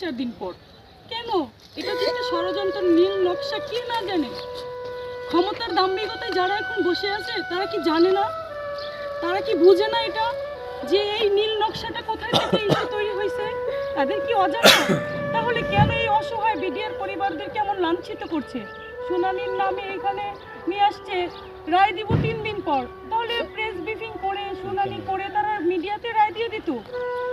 চার দিন পর। কেন? এটা যে একটা ষড়যন্ত্র নীল নকশা, কে না জানে? ক্ষমতার দাম্ভিকতায় যারা এখন বসে আছে, তারা কি জানে না? তারা কি বুঝে না এটা? যে এই নীল নকশাটা কোথায় থেকে এসে তৈরি হয়েছে? তাদের কি অজানা? তাহলে কেন এই অসহায় বিডিআর পরিবারদের কেমন লাঞ্ছিত করছে? শুনানির নামে এখানে নিয়ে আসছে, রায় দিব তিন দিন পর। তাহলে প্রেস ব্রিফিং করে, শুনানি করে তারা রায় দিয়ে দিত।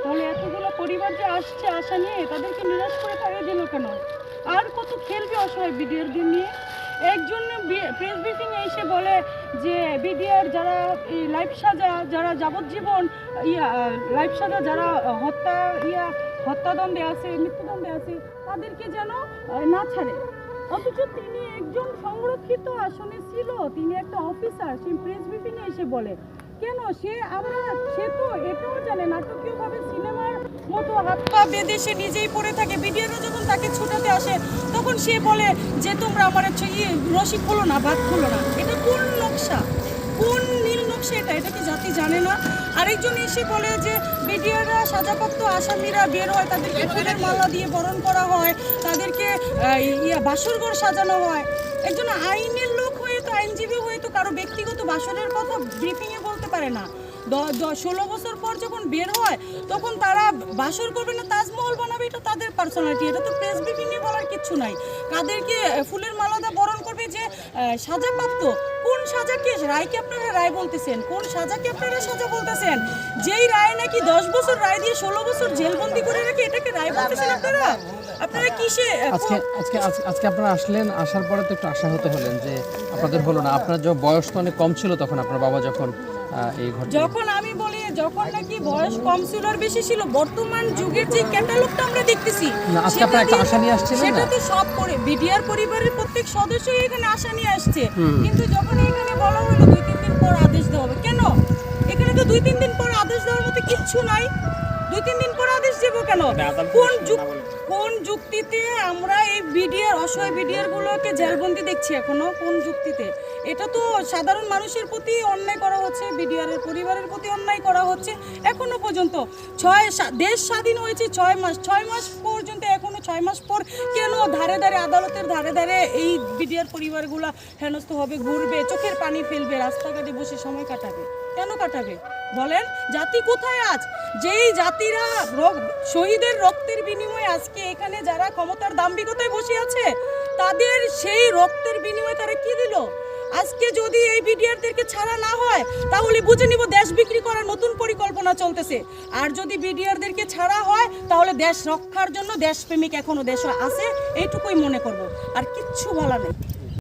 তাহলে এতগুলো পরিবার যে আসছে আশা নিয়ে, তাদেরকে নিরাশ করে তাড়িয়ে দিল কেন? আর কত খেলবে অসহায় বিডিআরদের নিয়ে? একজন প্রেস ব্রিফিং এসে বলে যে, বিডিআর যারা এই লাইফ সাজা, যারা যাবজ্জীবন, ইয়া, লাইফ সাজা যারা হত্যা, ইয়া, হত্যাদণ্ডে আছে, মৃত্যুদণ্ডে আছে, তাদেরকে যেন না ছাড়ে। অথচ তিনি একজন সংরক্ষিত আসনে ছিল। তিনি একটা অফিসার। সেই প্রেস ব্রিফিংয়ে এসে বলে কেন? সে আমরা, সে তো এটাও জানে নাটকীয়ভাবে সিনেমার মতো হাত পা বেঁধে সে নিজেই পড়ে থাকে। বিডিআরও যখন তাকে ছুটাতে আসে, তখন সে বলে যে, তোমরা আমার ইয়ে রশি খোলো না ভাত খোলো না। এটা কোন নকশা? কোন নীল নকশা এটা? এটা কি জাতি জানে না? আরেকজন এসে বলে যে, বিডিআররা সাজাপ্রাপ্ত আসামিরা বের হয়, তাদেরকে ফুলের মালা দিয়ে বরণ করা হয়, তাদেরকে ইয়া বাসরঘর সাজানো হয়। একজন আইনের লোক হয়ে তো, আইনজীবী হয়ে তো, কারও ব্যক্তিগত বাসরের কথা ব্রিফিংয়ে পারে না। ষোলো বছর পর যখন বের হয় তখন তারা বাসর করবে না তাজমহল বানাবে এটা তাদের পার্সোনালিটি এটা তো প্রেস ব্রিফিংয়ে বলার কিচ্ছু নাই। কাদেরকে ফুলের মালাদা বরণ করবে যে আহ, সাজাপ্রাপ্ত। কোন সাজাকে রায়কে আপনারা রায় বলতেছেন? কোন সাজাকে আপনারা সাজা বলতেছেন? যেই রায় নাকি দশ বছর রায় দিয়ে ষোলো বছর জেলবন্দি করে রেখে এটাকে রায় বলতেছেন আপনারা? আপনারা কিসে? আজকে আজকে আজকে আপনারা আসলেন আসার পরে তো একটু আশাহত হলেন যে আপনাদের হলো না। আপনার যখন বয়স তো অনেক কম ছিল তখন আপনার বাবা যখন এই ঘটনা যখন আমি বলি যখন নাকি বয়স কম ছিল আর বেশি ছিল বর্তমান যুগের যে ক্যাটালগটা আমরা দেখতেছি না, আজকে আপনারা একটা আশা নিয়ে আসছিলেন সেটা তো সব করে বিডিআর পরিবারের প্রত্যেক সদস্যই এখানে আশা নিয়ে আসছে। কিন্তু যখন এখানে বলা হলো দুই তিন দিন পর আদেশ দেওয়া হবে কেন? এখানে তো দুই তিন দিন পর আদেশ দেওয়ার মতো কিচ্ছু নাই। কেন? কোন কোন যুক্তিতে আমরা এই বিডিআর অসহায় বিডিআর গুলোকে জেলবন্দি দেখছি এখনও? কোন যুক্তিতে? এটা তো সাধারণ মানুষের প্রতি অন্যায় করা হচ্ছে বিডিআর পরিবারের প্রতি অন্যায় করা হচ্ছে এখনও পর্যন্ত। ছয় দেশ স্বাধীন হয়েছে ছয় মাস ছয় মাস পর্যন্ত এখনও ছয় মাস পর ধারে ধারে, আদালতের ধারে ধারে এই বিডিআর পরিবারগুলো হেনস্থ হবে, ঘুরবে, চোখের পানি ফেলবে, রাস্তাঘাটে বসে সময় কাটাবে। কেন কাটাবে? বলেন, জাতি কোথায় আজ? যেই জাতিরা শহীদের রক্তের বিনিময়ে আজকে এখানে যারা ক্ষমতার দাম্ভিকতায় বসে আছে, তাদের সেই রক্তের বিনিময়ে তারা কি দিল? আজকে যদি এই বিডিআরদেরকে ছাড়া না হয়, তাহলে বুঝে নিব দেশ বিক্রি করার নতুন পরিকল্পনা চলতেছে। আর যদি বিডিআরদেরকে ছাড়া হয়, তাহলে দেশ রক্ষার জন্য দেশপ্রেমিক এখনও দেশ আছে, এইটুকুই মনে করব। আর কিচ্ছু বলা নেই।